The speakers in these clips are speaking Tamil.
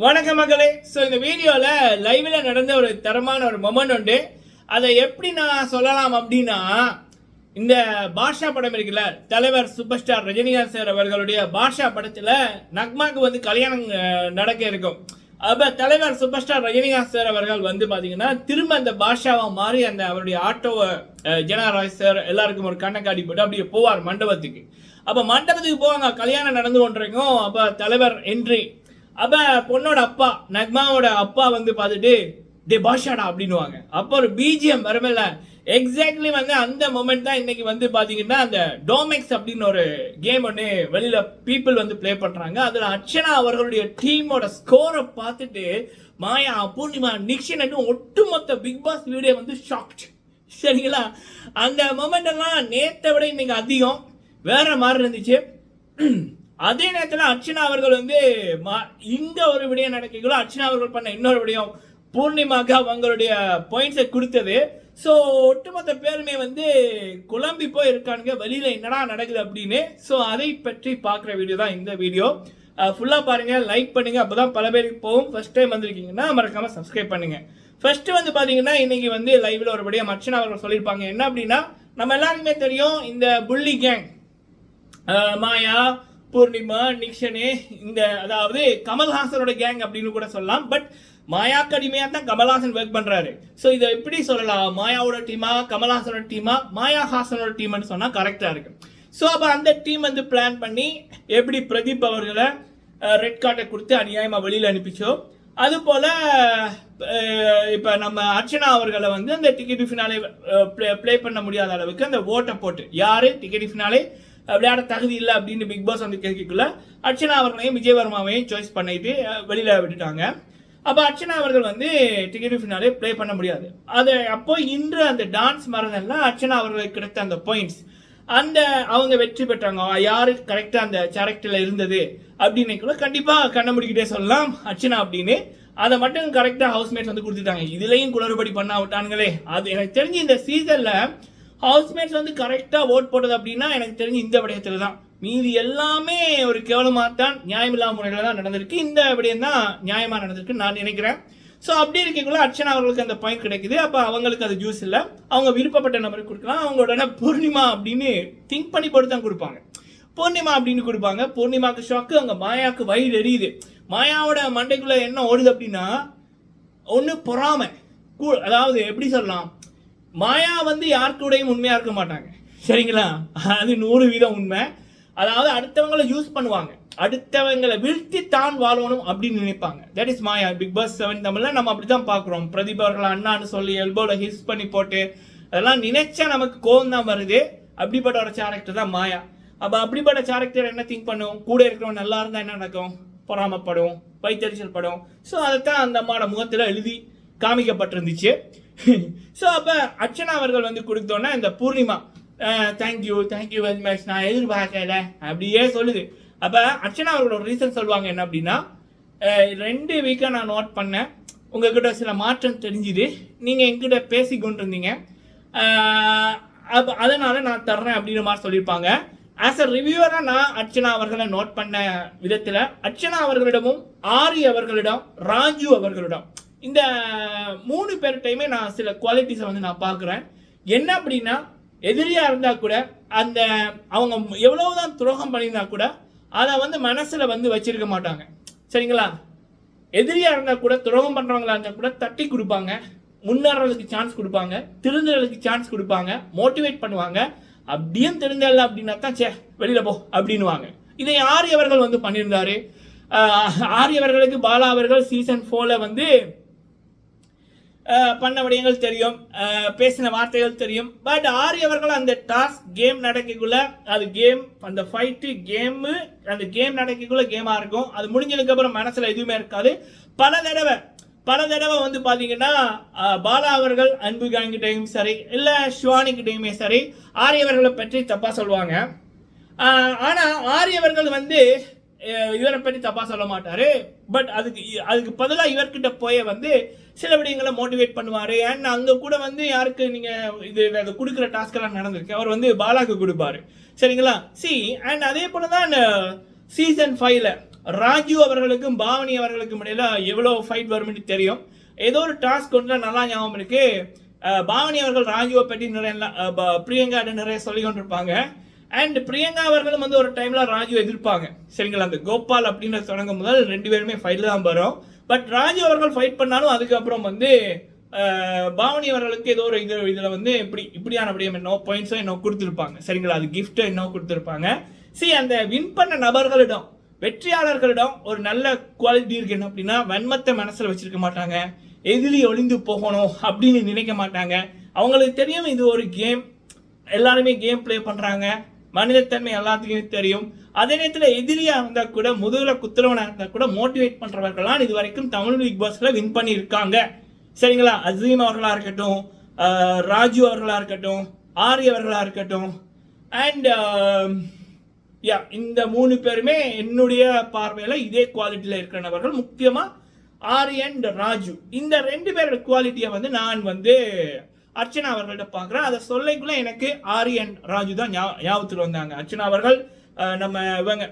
வணக்கம் மகளே ஸோ இந்த வீடியோவில் லைவில் நடந்த ஒரு தரமான ஒரு மொமெண்ட் உண்டு. அதை எப்படி நான் சொல்லலாம் அப்படின்னா இந்த பாஷா படம் இருக்குல்ல தலைவர் சூப்பர் ஸ்டார் ரஜினிகாந்த் சார் அவர்களுடைய பாஷா படத்தில் நக்மாக்கு வந்து கல்யாணம் நடக்க இருக்கும். அப்போ தலைவர் சூப்பர் ஸ்டார் ரஜினிகாந்த் சார் அவர்கள் வந்து பார்த்தீங்கன்னா திரும்ப அந்த பாஷாவை மாறி அந்த அவருடைய ஆட்டோவை அஹ், சார் எல்லாருக்கும் ஒரு கண்ணை காட்டி போட்டு அப்படியே போவார் மண்டபத்துக்கு. அப்போ மண்டபத்துக்கு போவாங்க. கல்யாணம் நடந்து கொண்டிருக்கும். அப்போ தலைவர் என்ட்ரி அப்ப பொண்ணோட அப்பா நக்மாவோட அப்பா வந்து பார்த்துட்டு டே பாஷாடா அப்படின்னுவாங்க. அப்போ ஒரு பிஜிஎம் வரமில்ல எக்ஸாக்ட்லி வந்து அந்த மொமெண்ட் தான் இன்னைக்கு வந்து பார்த்தீங்கன்னா அந்த டோமெக்ஸ் அப்படின்னு ஒரு கேம் ஒன்று வெளியில் பீப்புள் வந்து ப்ளே பண்ணுறாங்க அதில் அர்ச்சனா அவர்களுடைய டீமோட ஸ்கோரை பார்த்துட்டு மாயா பூர்ணிமா நிக்ஷன் ஒட்டுமொத்த பிக் பாஸ் வீடியோ வந்து ஷாக்ட் சரிங்களா? அந்த மொமெண்ட் எல்லாம் நேற்றை விட இன்னைக்கு அதிகம். வேற மாதிரி இருந்துச்சு. அதே நேரத்தில் அர்ச்சனா அவர்கள் வந்து ம- ஒரு விடயம் நடக்கிறீங்களோ அர்ச்சனா அவர்கள் பண்ண இன்னொரு விடயம் பூர்ணிமாக்கு அவங்களுடைய பாயிண்ட்ஸை கொடுத்தது. ஸோ ஒட்டுமொத்த பேருமே வந்து குழம்பி போய் இருக்கானுங்க வெளியில் என்னடா நடக்குது அப்படின்னு. ஸோ அதை பற்றி பார்க்குற வீடியோ தான் இந்த வீடியோ ஃபுல்லாக பாருங்கள் லைக் பண்ணுங்கள் அப்போ தான் பல பேருக்கு போகும். ஃபஸ்ட் டைம் வந்திருக்கீங்கன்னா மறக்காமல் சப்ஸ்கிரைப் பண்ணுங்கள் ஃபஸ்ட்டு வந்து பார்த்தீங்கன்னா இன்றைக்கி வந்து லைவில் ஒருபடியாக விடயம் அவர்கள் சொல்லியிருப்பாங்க. என்ன அப்படின்னா நம்ம எல்லாருக்குமே தெரியும் இந்த புள்ளி கேங் மாயா பூர்ணிமா நிக்ஷனு இந்த அதாவது கமல்ஹாசனோட கேங் அப்படின்னு கூட சொல்லலாம். பட் மாயா கடிமையா தான் கமல்ஹாசன் ஒர்க் பண்ணுறாரு ஸோ இதை எப்படி சொல்லலாம்? மாயாவோட டீமா கமல்ஹாசனோட டீமா மாயா ஹாசனோட டீம்னு சொன்னால் கரெக்டாக இருக்கு ஸோ அப்போ அந்த டீம் வந்து பிளான் பண்ணி எப்படி பிரதீப் அவர்களை ரெட் கார்டை கொடுத்து அநியாயமாக வெளியில் அனுப்பிச்சோ அது போல இப்போ நம்ம அர்ச்சனா அவர்களை வந்து அந்த டிக்கெட் ஃபினாலே ப்ளே பண்ண முடியாத அளவுக்கு அந்த ஓட்டை போட்டு. யார்? டிக்கெட் ஃபினாலே விளையாட தகுதி இல்லை அப்படின்னு பிக் பாஸ் வந்து கேட்கக்குள்ள அர்ச்சனா அவர்களையும் விஜயவர்மாவையும் சாய்ஸ் பண்ணிட்டு வெளியில் விட்டுட்டாங்க. அப்போ அர்ச்சனா அவர்கள் வந்து டிக்கெட் ஃபினாலே ப்ளே பண்ண முடியாது. அது அப்போ இன்று அந்த டான்ஸ் மரணம்ல அர்ச்சனா அவர்களுக்கு கிடைத்த அந்த பாயிண்ட்ஸ் அந்த அவங்க வெற்றி பெற்றாங்க யாரு கரெக்டாக அந்த கேரக்டரில் இருந்தது அப்படின்னு கூட கண்டிப்பாக கண்டுபிடிக்கிட்டே முடிக்கிட்டே சொல்லலாம் அர்ச்சனா அப்படின்னு. அதை மட்டும் கரெக்டாக ஹவுஸ்மேட்ஸ் வந்து கொடுத்துட்டாங்க. இதுலேயும் குளறுபடி பண்ணா விட்டானுங்களே அது எனக்கு தெரிஞ்சு இந்த சீசனில் ஹவுஸ்மேட்ஸ் வந்து கரெக்டாக ஓட் போட்டது அப்படின்னா எனக்கு தெரிஞ்சு இந்த விடயத்தில் தான் மீதி எல்லாமே ஒரு கேவலமாக தான் நியாயமில்லாத முறையில் தான் நடந்திருக்கு. இந்த விடயம் தான் நியாயமாக நடந்திருக்கு நான் நினைக்கிறேன். ஸோ அப்படி இருக்கக்குள்ள அர்ச்சனா அவர்களுக்கு அந்த பாயிண்ட் கிடைக்குது. அப்போ அவங்களுக்கு அது ஜூஸ் இல்லை. அவங்க விருப்பப்பட்ட நபருக்கு கொடுக்கலாம். அவங்களோட பூர்ணிமா அப்படின்னு திங்க் பண்ணி போட்டு தான் கொடுப்பாங்க. பூர்ணிமா அப்படின்னு கொடுப்பாங்க. பூர்ணிமாவுக்கு ஷாக்கு அவங்க மாயாவுக்கு வயிறு எரியுது. மாயாவோட மண்டைக்குள்ளே என்ன ஓடுது அப்படின்னா ஒன்று பொறாமை. கூ அதாவது எப்படி சொல்லலாம்? மாயா வந்து யார் கூடயும் உண்மையா இருக்க மாட்டாங்க. சரிங்களா? அது நூறு வீதம் உண்மை. அதாவது அடுத்தவங்களை யூஸ் பண்ணுவாங்க. அடுத்தவங்களை வீழ்த்தி தான் வாழணும் அப்படின்னு நினைப்பாங்க. That is Maya. Bigg Boss seven தமிழ்ல நம்ம அப்படிதான் பார்க்குறோம். பிரதீப் அண்ணான்னு சொல்லி எல்போல ஹிஸ் பண்ணி போட்டு அதெல்லாம் நினைச்சா நமக்கு கோவம் தான் வருது. அப்படிப்பட்ட ஒரு கேரக்டர் தான் மாயா. அப்போ அப்படிப்பட்ட கேரக்டர் என்ன திங்க் பண்ணும்? கூட இருக்கிறவன் நல்லா இருந்தால் என்ன நடக்கும்? பொறாமப்படும் வைத்தறிச்சல் படும். ஸோ அதைத்தான் அந்த அம்மாவோட முகத்தில் எழுதி காமிக்கப்பட்டிருந்துச்சு. ஸோ அப்போ அர்ச்சனா அவர்கள் வந்து கொடுத்தோன்னே இந்த Poornima thank you thank you very much நான் எதிர்பார்க்கல. அப்படியே சொல்லுது. அப்போ அர்ச்சனா அவர்களோட ரீசன் சொல்லுவாங்க என்ன அப்படின்னா ரெண்டு வீக்காக நான் நோட் பண்ணேன். உங்ககிட்ட சில மாற்றம் தெரிஞ்சுது. நீங்கள் என்கிட்ட பேசி கொண்டிருந்தீங்க அப்போ அப்ப அதனால நான் தர்றேன் அப்படின்ற மாதிரி சொல்லியிருப்பாங்க. ஆஸ் அ ரிவ்யூவராக நான் அர்ச்சனா அவர்களை நோட் பண்ண விதத்தில் அர்ச்சனா அவர்களிடமும் ஆரி அவர்களிடம் ராஜு அவர்களிடம் இந்த மூணு பேர்கிட்டையுமே நான் சில குவாலிட்டிஸை வந்து நான் பார்க்குறேன். என்ன அப்படின்னா எதிரியாக இருந்தால் கூட அந்த அவங்க எவ்வளவுதான் துரோகம் பண்ணியிருந்தா கூட அதை வந்து மனசில் வந்து வச்சிருக்க மாட்டாங்க. சரிங்களா? எதிரியாக இருந்தால் கூட துரோகம் பண்ணுறவங்களா இருந்தால் கூட தட்டி கொடுப்பாங்க. முன்னேறதுக்கு சான்ஸ் கொடுப்பாங்க. திருந்துறதுக்கு சான்ஸ் கொடுப்பாங்க. மோட்டிவேட் பண்ணுவாங்க. அப்படியும் திருந்தல அப்படின்னா சே வெளியில போ அப்படின்னுவாங்க. இதை ஆரியவர்கள் வந்து பண்ணியிருந்தாரு. ஆரியவர்களுக்கு பாலா அவர்கள் சீசன் ஃபோரில் வந்து பண்ண விடயங்கள் தெரியும். பேசின வார்த்தைகள் தெரியும். பட் ஆரி அவர்கள் அந்த டாஸ்க் கேம் நடக்கக்குள்ள அது கேம் அந்த ஃபைட்டு கேமு அந்த கேம் நடக்கக்குள்ள கேமாக இருக்கும். அது முடிஞ்சதுக்கு அப்புறம் எதுவுமே இருக்காது. பல தடவை பல தடவை வந்து பார்த்தீங்கன்னா பாலா அவர்கள் அன்பு கிட்டையும் சரி இல்லை சிவானி சரி ஆரியவர்களை பற்றி தப்பாக சொல்லுவாங்க. ஆனால் ஆரியவர்கள் வந்து இவரை பற்றி தப்பாக சொல்ல மாட்டார். பட் அதுக்கு அதுக்கு பதிலாக இவர்கிட்ட போய் வந்து சில விடயங்களை மோட்டிவேட் பண்ணுவார். அண்ட் அங்கே கூட வந்து யாருக்கு நீங்கள் இது அதை கொடுக்குற டாஸ்க்கெல்லாம் நடந்திருக்கு அவர் வந்து பாலாக்கு கொடுப்பாரு. சரிங்களா? சி அண்ட் அதே போல தான் சீசன் uh, ஃபைவ்ல ராஜு அவர்களுக்கும் பாவனி அவர்களுக்கும் இடையில எவ்வளோ ஃபைட் வரும்னு தெரியும். ஏதோ ஒரு டாஸ்க் ஒன்று நல்லா ஞாபகம் இருக்கு. Uh, பாவனி அவர்கள் ராஜுவை பற்றி நிறைய uh, பிரியங்கா நிறைய சொல்லி கொண்டிருப்பாங்க. அண்ட் பிரியங்கா அவர்களும் வந்து ஒரு டைமில் ராஜு எதிர்ப்பாங்க. சரிங்களா? அந்த கோபால் அப்படின்னு தொடங்கும் முதல் ரெண்டு பேருமே ஃபைட் தான் வரும். பட் ராஜு அவர்கள் ஃபைட் பண்ணாலும் அதுக்கப்புறம் வந்து பாவனி அவர்களுக்கு ஏதோ ஒரு இது இதில் வந்து இப்படி இப்படியான அப்படியே என்னோ பாயிண்ட்ஸோ என்ன கொடுத்துருப்பாங்க. சரிங்களா? அது கிஃப்ட்டோ என்ன கொடுத்துருப்பாங்க. சரி அந்த வின் பண்ண நபர்களிடம் வெற்றியாளர்களிடம் ஒரு நல்ல குவாலிட்டி இருக்கு. என்ன அப்படின்னா வன்மத்தை மனசில் வச்சிருக்க மாட்டாங்க. எதிரி ஒளிந்து போகணும் அப்படின்னு நினைக்க மாட்டாங்க. அவங்களுக்கு தெரியும் இது ஒரு கேம் எல்லாருமே கேம் ப்ளே பண்ணுறாங்க மனிதத்தன்மை எல்லாத்துக்குமே தெரியும். அதே நேரத்தில் எதிரியாக இருந்தால் கூட முதுகில் குத்துறவனாக இருந்தால் கூட மோட்டிவேட் பண்ணுறவர்கள்லாம் இது வரைக்கும் தமிழ் பிக் பாஸில் வின் பண்ணியிருக்காங்க. சரிங்களா? அசீம் அவர்களாக இருக்கட்டும் ராஜு அவர்களாக இருக்கட்டும் ஆரி அவர்களாக இருக்கட்டும். அண்ட் யா இந்த மூணு பேருமே என்னுடைய பார்வையில் இதே குவாலிட்டியில் இருக்கிற நபர்கள். முக்கியமாக ஆரி அண்ட் ராஜு இந்த ரெண்டு பேரோட குவாலிட்டியை வந்து நான் வந்து அர்ச்சனா அவர்கள்ட்ட பார்க்குறேன். அதை சொல்லைக்குள்ளே எனக்கு ஆரியன் ராஜு தான் ஞா- ஞாபகத்தில் வந்தாங்க. அர்ச்சனா அவர்கள் நம்ம இவங்க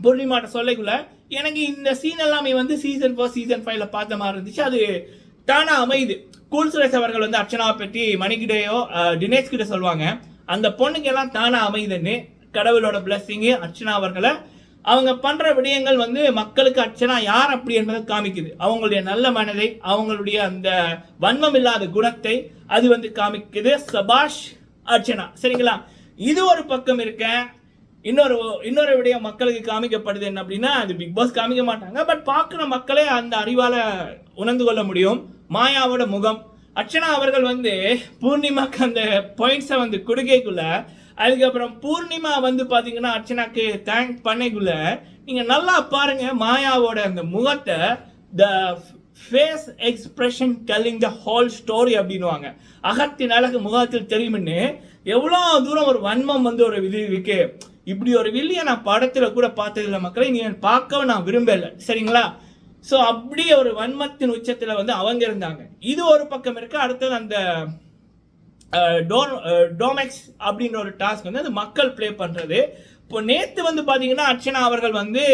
பூர்ணிமாட்ட சொல்லைக்குள்ள எனக்கு இந்த சீன் எல்லாமே வந்து சீசன் ஃபோர் சீசன் ஃபைவ்ல பார்த்த மாதிரி இருந்துச்சு. அது தானாக அமையுது. கூல் சுரேஷ் அவர்கள் வந்து அர்ச்சனாவை பற்றி மணிக்கிட்டேயோ அஹ், தினேஷ் கிட்ட சொல்லுவாங்க. அந்த பொண்ணுக்கு எல்லாம் தானாக அமையுதுன்னு கடவுளோட பிளஸ்ஸிங்கு அர்ச்சனா அவர்களை. அவங்க பண்ணுற விடயங்கள் வந்து மக்களுக்கு அர்ச்சனா யார் அப்படி என்பதை காமிக்குது. அவங்களுடைய நல்ல மனதை அவங்களுடைய அந்த வன்மம் இல்லாத குணத்தை அது வந்து காமிக்குது சபாஷ் அர்ச்சனா. சரிங்களா? இது ஒரு பக்கம் இருக்க இன்னொரு இன்னொரு விடயம் மக்களுக்கு காமிக்கப்படுது என்ன அப்படின்னா அது பிக் பாஸ் காமிக்க மாட்டாங்க. பட் பார்க்குற மக்களே அந்த அறிவால் உணர்ந்து கொள்ள முடியும். மாயாவோட முகம். அர்ச்சனா அவர்கள் வந்து பூர்ணிமாக்கு அந்த பாயிண்ட்ஸை வந்து கொடுக்கக்குள்ள அதுக்கப்புறம் பூர்ணிமா வந்து பார்த்தீங்கன்னா அர்ச்சனாக்கு தேங்க் பண்ணைக்குள்ள நீங்கள் நல்லா பாருங்கள் மாயாவோட அந்த முகத்தை the face expression telling the whole story அப்படின்னுவாங்க. அகத்தின் அழகு முகத்தில் தெரியும்னு எவ்வளோ தூரம் ஒரு வன்மம் வந்து ஒரு இது இருக்கு இப்படி ஒரு வில்லியை நான் படத்தில் கூட பார்த்ததில்லை மக்களை நீ பார்க்கவும் நான் விரும்பலை சரிங்களா? ஸோ அப்படி ஒரு வன்மத்தின் உச்சத்தில் வந்து அவங்க இருந்தாங்க. இது ஒரு பக்கம் இருக்கு. அடுத்தது அந்த டோமெக்ஸ் அப்படின்ற ஒரு டாஸ்க் வந்து அது மக்கள் ப்ளே பண்ணுறது இப்போ நேற்று வந்து பார்த்தீங்கன்னா அர்ச்சனா அவர்கள் வந்து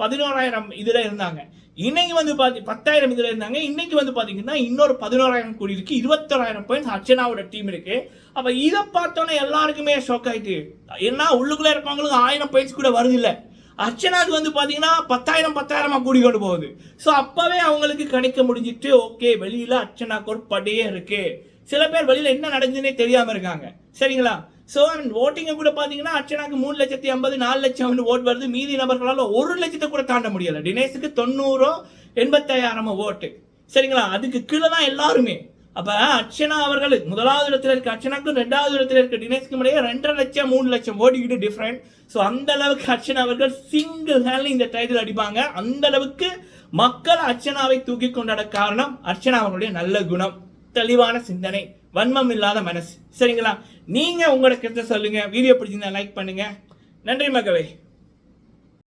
பதினோராயிரம் இதில் இருந்தாங்க. இன்னைக்கு வந்து பாத்தி பத்தாயிரம் இதில் இருந்தாங்க. இன்னைக்கு வந்து பார்த்தீங்கன்னா இன்னொரு பதினோராயிரம் கோடி இருக்குது இருபத்தோராயிரம் பாயிண்ட்ஸ் அர்ச்சனாவோட டீம் இருக்குது அப்போ இதை பார்த்தோன்னே எல்லாருக்குமே ஷாக் ஆயிட்டு ஏன்னா உள்ளுக்குள்ளே இருப்பாங்களுக்கு ஆயிரம் பாயிண்ட்ஸ் கூட வருது இல்லை அர்ச்சனாவுக்கு வந்து பார்த்தீங்கன்னா பத்தாயிரம் பத்தாயிரமா கூடி கொண்டு போகுது. ஸோ அப்போவே அவங்களுக்கு கணிக்க முடிஞ்சிட்டு ஓகே வெளியில் அர்ச்சனாக்கு ஒரு படையே இருக்குது சில பேர் வெளியில் என்ன நடந்ததுன்னே தெரியாமல் இருக்காங்க. சரிங்களா? ஸோ ஓட்டிங்கை கூட பார்த்தீங்கன்னா அர்ச்சனாக்கு மூணு லட்சத்தி ஐம்பது நாலு லட்சம் ஓட் வருது. மீதி நபர்களால் ஒரு லட்சத்தை கூட தாண்ட முடியலை. தினேஷுக்கு தொண்ணூறோ எண்பத்தாயிரமோ ஓட்டு சரிங்களா? அதுக்கு கீழே தான் எல்லாருமே. அப்போ அர்ச்சனா அவர்கள் முதலாவது இடத்துல இருக்க அர்ச்சனாக்கும் ரெண்டாவது இடத்துல இருக்க தினேஷ்க்கும் இடையே ரெண்டரை லட்சம் மூணு லட்சம் ஓடிக்கிட்டு டிஃப்ரெண்ட் ஸோ அந்த அளவுக்கு அர்ச்சனா அவர்கள் சிங்கிள் ஹேண்ட்ல இந்த டைட்டில் அடிப்பாங்க. அந்த அளவுக்கு மக்கள் அர்ச்சனாவை தூக்கி கொண்டாட காரணம் அர்ச்சனா அவர்களுடைய நல்ல குணம். தெளிவான சிந்தனை. வன்மம் இல்லாத மனசு. சரிங்களா? நீங்கள் உங்களோட கருத்தை சொல்லுங்கள் வீடியோ பிடிச்சிருந்தா லைக் பண்ணுங்கள் நன்றி மகளே